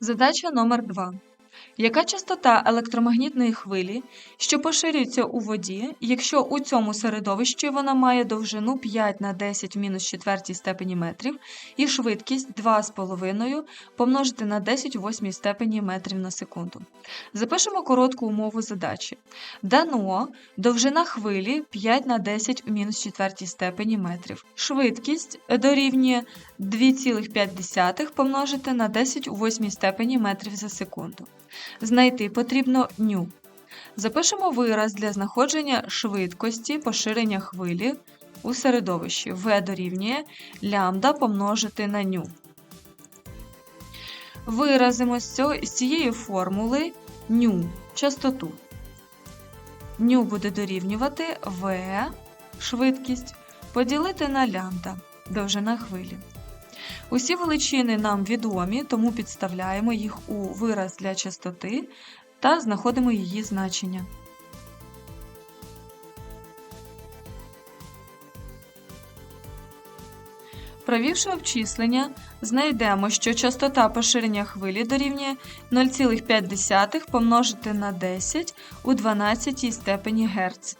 Задача номер 2. Яка частота електромагнітної хвилі, що поширюється у воді, якщо у цьому середовищі вона має довжину 5 на 10 в мінус четвертій степені метрів і швидкість 2,5 помножити на 10 у восьмій степені метрів на секунду? Запишемо коротку умову задачі. Дано довжина хвилі 5 на 10 у мінус четвертій степені метрів. Швидкість дорівнює 2,5 помножити на 10 у восьмій степені метрів за секунду. Знайти потрібно ню. Запишемо вираз для знаходження швидкості поширення хвилі у середовищі. В дорівнює лямбда помножити на ню. Виразимо з, цієї формули ню частоту. Ню буде дорівнювати В швидкість поділити на лямбда довжина хвилі. Усі величини нам відомі, тому підставляємо їх у вираз для частоти та знаходимо її значення. Провівши обчислення, знайдемо, що частота поширення хвилі дорівнює 0,5 помножити на 10 у 12 степені Гц.